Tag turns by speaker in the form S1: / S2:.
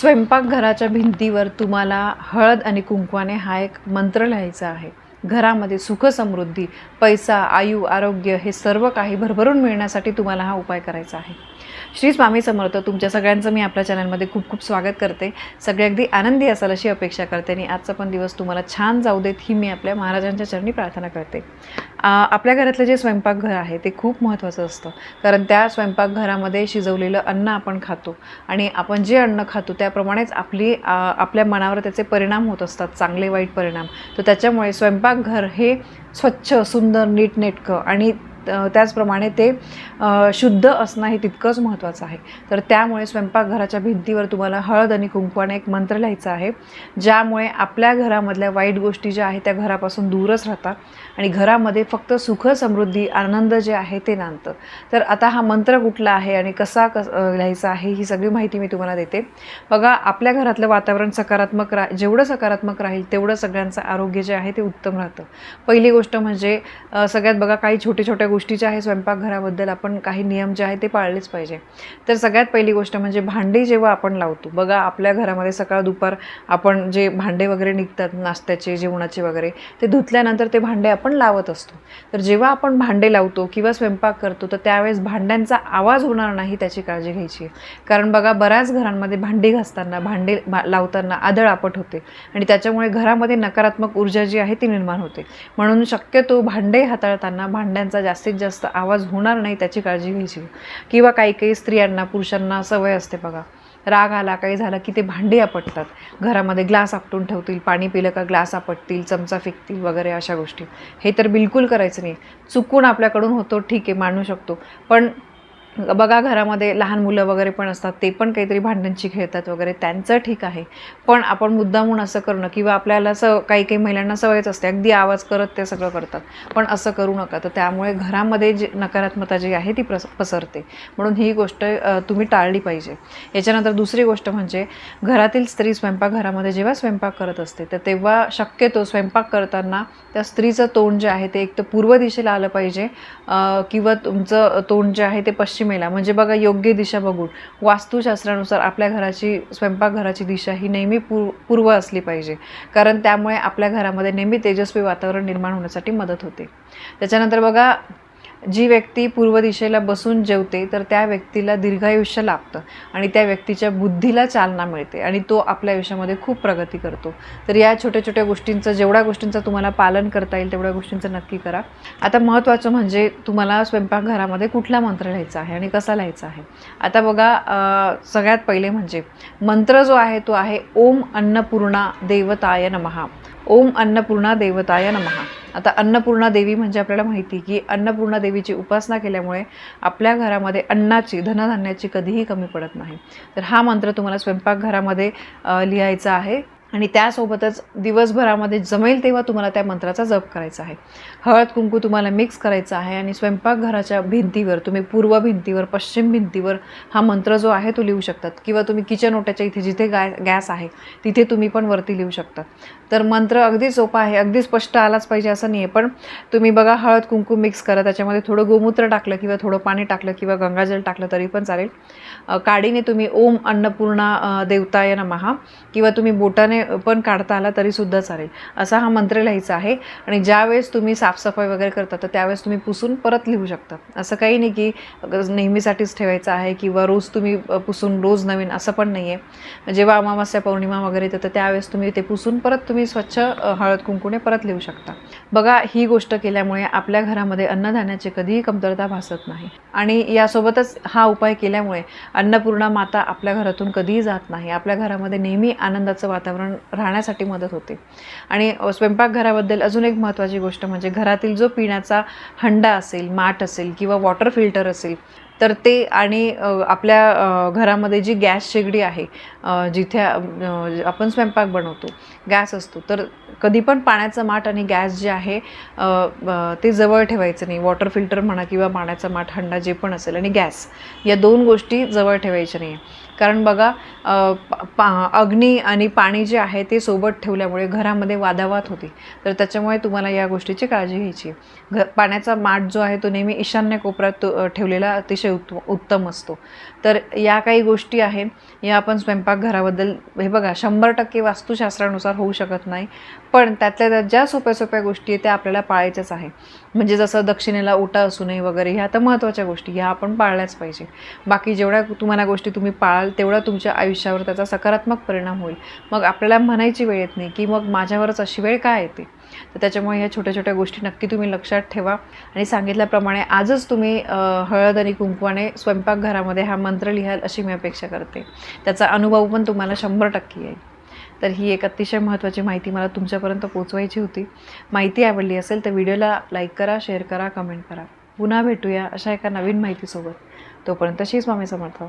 S1: स्वयंपाकघराच्या भिंतीवर तुम्हाला हळद आणि कुंकवाने हा एक मंत्र लिहायचा आहे. घरामध्ये सुख समृद्धी पैसा आयु आरोग्य हे सर्व काही भरभरून मिळण्यासाठी तुम्हाला हा उपाय करायचा आहे. श्री स्वामी समर्थ तुमच्या सगळ्यांचं मी आपल्या चॅनलमध्ये खूप खूप स्वागत करते. सगळे अगदी आनंदी असाल अशी अपेक्षा करते आणि आजचा पण दिवस तुम्हाला छान जाऊ देत ही मी आपल्या महाराजांच्या चरणी प्रार्थना करते. आपल्या घरातलं जे स्वयंपाकघर आहे ते खूप महत्त्वाचं असतं. कारण त्या स्वयंपाकघरामध्ये शिजवलेलं अन्न आपण खातो. आणि आपण जे अन्न खातो त्याप्रमाणेच आपली आपल्या मनावर त्याचे परिणाम होत असतात चांगले वाईट परिणाम. तर त्याच्यामुळे स्वयंपाकघर हे स्वच्छ सुंदर नीटनेटकं आणि त्याचप्रमाणे ते शुद्ध असणं हे तितकंच महत्त्वाचं आहे. तर त्यामुळे स्वयंपाकघराच्या भिंतीवर तुम्हाला हळद आणि कुंकवाने एक मंत्र लिहायचा आहे ज्यामुळे आपल्या घरामधल्या वाईट गोष्टी ज्या आहेत त्या घरापासून दूरच राहतात आणि घरामध्ये फक्त सुख समृद्धी आनंद जे आहे ते नांदतं. तर आता हा मंत्र कुठला आहे आणि कसा कस लिहायचा आहे ही सगळी माहिती मी तुम्हाला देते. बघा आपल्या घरातलं वातावरण सकारात्मक रा जेवढं सकारात्मक राहील तेवढं सगळ्यांचं आरोग्य जे आहे ते उत्तम राहतं. पहिली गोष्ट म्हणजे सगळ्यात बघा काही छोट्या छोट्या गोष्टी ज्या आहे स्वयंपाकघराबद्दल आपण काही नियम जे आहे ते पाळलेच पाहिजे. तर सगळ्यात पहिली गोष्ट म्हणजे भांडी जेव्हा आपण लावतो बघा आपल्या घरामध्ये सकाळ दुपार आपण जे भांडे वगैरे निघतात नाश्त्याचे जेवणाचे वगैरे ते धुतल्यानंतर ते भांडे आपण लावत असतो. तर जेव्हा आपण भांडे लावतो किंवा स्वयंपाक करतो तर त्यावेळेस भांड्यांचा आवाज होणार नाही त्याची काळजी घ्यायची. आहे. कारण बघा बऱ्याच घरांमध्ये भांडी घासताना भांडे लावताना आदळ आपट होते आणि त्याच्यामुळे घरामध्ये नकारात्मक ऊर्जा जी आहे ती निर्माण होते. म्हणून शक्यतो भांडे हाताळताना भांड्यांचा जास्त जास्तीत जास्त आवाज होणार नाही त्याची काळजी घ्यायची. किंवा काही काही स्त्रियांना पुरुषांना सवय असते बघा. राग आला काही झालं की ते भांडी आपटतात. घरामध्ये ग्लास आपटून ठेवतील पाणी पिलं का ग्लास आपटतील चमचा फेकतील वगैरे अशा गोष्टी. हे तर बिलकुल करायचं नाही. चुकून आपल्याकडून होतो ठीक आहे मानू शकतो. पण बघा घरामध्ये लहान मुलं वगैरे पण असतात ते पण काहीतरी भांडणची खेळतात वगैरे त्यांचं ठीक आहे. पण आपण मुद्दामून असं करणं किंवा आपल्याला असं काही काही महिलांना सवयच असते अगदी आवाज करत ते सगळं करतात. पण असं करू नका. तर त्यामुळे घरामध्ये जी नकारात्मकता जी आहे ती प्रस पसरते. म्हणून ही गोष्ट तुम्ही टाळली पाहिजे. याच्यानंतर दुसरी गोष्ट म्हणजे घरातील स्त्री स्वयंपाकघरामध्ये जेव्हा स्वयंपाक करत असते तर तेव्हा शक्यतो स्वयंपाक करताना त्या स्त्रीचं तोंड जे आहे ते एक तर पूर्व दिशेला आलं पाहिजे किंवा तुमचं तोंड जे आहे ते पश्चिम पश्चिमेला म्हणजे बघा योग्य दिशा बघून. वास्तुशास्त्रानुसार आपल्या घराची स्वयंपाकघराची दिशा ही नेहमी पूर्व पूर्व असली पाहिजे. कारण त्यामुळे आपल्या घरामध्ये नेहमी तेजस्वी वातावरण निर्माण होण्यासाठी मदत होते. त्याच्यानंतर बघा जी व्यक्ती पूर्व दिशेला बसून जेवते तर त्या व्यक्तीला दीर्घायुष्य लाभतं आणि त्या व्यक्तीच्या बुद्धीला चालना मिळते आणि तो आपल्या आयुष्यामध्ये खूप प्रगती करतो. तर या छोट्या छोट्या गोष्टींचं जेवढ्या गोष्टींचं तुम्हाला पालन करता येईल तेवढ्या गोष्टींचं नक्की करा. आता महत्त्वाचं म्हणजे तुम्हाला स्वयंपाकघरामध्ये कुठला मंत्र लिहायचा आहे आणि कसा लिहायचा आहे? आता बघा सगळ्यात पहिले म्हणजे मंत्र जो आहे तो आहे ओम अन्नपूर्णा देवताय नमहा ओम अन्नपूर्णा देवताय नमहा आता अन्नपूर्णा देवी म्हणजे आपल्याला माहिती की अन्नपूर्णा देवीची उपासना केल्यामुळे आपल्या घरामध्ये अन्नाची धनधान्याची कधीही कमी पडत नाही. तर हा मंत्र तुम्हाला स्वयंपाकघरामध्ये लिहायचा आहे. आणि त्यासोबतच दिवसभरामध्ये जमेल तेव्हा तुम्हाला त्या मंत्राचा जप करायचा आहे. हळद कुंकू तुम्हाला मिक्स करायचं आहे आणि स्वयंपाकघराच्या भिंतीवर तुम्ही पूर्व भिंतीवर पश्चिम भिंतीवर हा मंत्र जो आहे तो लिहू शकतात. किंवा तुम्ही किचन ओट्याच्या इथे जिथे गाय गॅस आहे तिथे तुम्ही पण वरती लिहू शकता तर मंत्र अगदी सोपा आहे अगदी स्पष्ट आलाच पाहिजे असं नाही आहे पण तुम्ही बघा हळद कुंकू मिक्स करा त्याच्यामध्ये थोडं गोमूत्र टाकलं किंवा थोडं पाणी टाकलं किंवा गंगाजल टाकलं तरी पण चालेल. काडीने तुम्ही ओम अन्नपूर्णा देवताय नमहा किंवा तुम्ही बोटाने पण काढता आला तरीसुद्धा चालेल. असा हा मंत्र लिहायचा आहे. आणि ज्यावेळेस तुम्ही साफसफाई वगैरे करता तर त्यावेळेस तुम्ही पुसून परत लिहू शकता. असं काही नाही की नेहमीसाठीच ठेवायचं आहे किंवा रोज तुम्ही पुसून रोज नवीन असं पण नाही आहे जेव्हा अमावास्या पौर्णिमा वगैरे येतं तर त्यावेळेस तुम्ही ते पुसून परत तुम्ही स्वच्छ हळद कुंकुने परत लिहू शकता. बघा ही गोष्ट केल्यामुळे आपल्या घरामध्ये अन्नधान्याची कधीही कमतरता भासत नाही. आणि यासोबतच हा उपाय केल्यामुळे अन्नपूर्णा माता आपल्या घरातून कधीही जात नाही. आपल्या घरामध्ये नेहमी आनंदाचं वातावरण राहण्यासाठी मदत होते. आणि स्वयंपाकघराबद्दल अजून एक महत्त्वाची गोष्ट म्हणजे घरातील जो पिण्याचा हंडा असेल माठ असेल किंवा वॉटर फिल्टर असेल तर ते आणि आपल्या घरामध्ये जी गॅस शेगडी आहे जिथे आपण स्वयंपाक बनवतो गॅस असतो तर कधी पण पाण्याचं माठ आणि गॅस जे आहे ते जवळ ठेवायचं नाही. वॉटर फिल्टर म्हणा किंवा पाण्याचा माठ हंडा जे पण असेल आणि गॅस या दोन गोष्टी जवळ ठेवायच्या नाही कारण बघा पा अग्नी आणि पाणी जे आहे ते सोबत ठेवल्यामुळे घरामध्ये वादावाद होते. तर त्याच्यामुळे तुम्हाला या गोष्टीची काळजी घ्यायची. आहे. घ पाण्याचा माठ जो आहे तो नेहमी ईशान्य कोपऱ्यात ठेवलेला अतिशय उत्तम उत्तम असतो. तर या काही गोष्टी आहेत. या आपण स्वयंपाकघराबद्दल हे बघा शंभर टक्के वास्तुशास्त्रानुसार होऊ शकत नाही. पण त्यातल्या त्यात ज्या सोप्या सोप्या गोष्टी आहेत त्या आपल्याला पाळायच्याच आहे म्हणजे जसं दक्षिणेला ओटा असू नये वगैरे ह्या तर महत्त्वाच्या गोष्टी ह्या आपण पाळल्याच पाहिजे. बाकी जेवढ्या तुम्हाला गोष्टी तुम्ही पाळाल तेवढा तुमच्या आयुष्यावर त्याचा सकारात्मक परिणाम होईल. मग आपल्याला म्हणायची वेळ येत नाही की मग माझ्यावरच अशी वेळ काय येते? तर त्याच्यामुळे ह्या छोट्या छोट्या गोष्टी नक्की तुम्ही लक्षात ठेवा. आणि सांगितल्याप्रमाणे आजच तुम्ही हळद आणि कुंकवाने स्वयंपाकघरामध्ये हा मंत्र लिहाल अशी मी अपेक्षा करते. त्याचा अनुभव पण तुम्हाला शंभर टक्के येईल. तर ही एक अतिशय महत्त्वाची माहिती मला तुमच्यापर्यंत पोचवायची होती. माहिती आवडली असेल तर व्हिडिओला लाईक करा शेअर करा कमेंट करा. पुन्हा भेटूया अशा एका नवीन माहितीसोबत. तोपर्यंत श्री स्वामी समर्थ.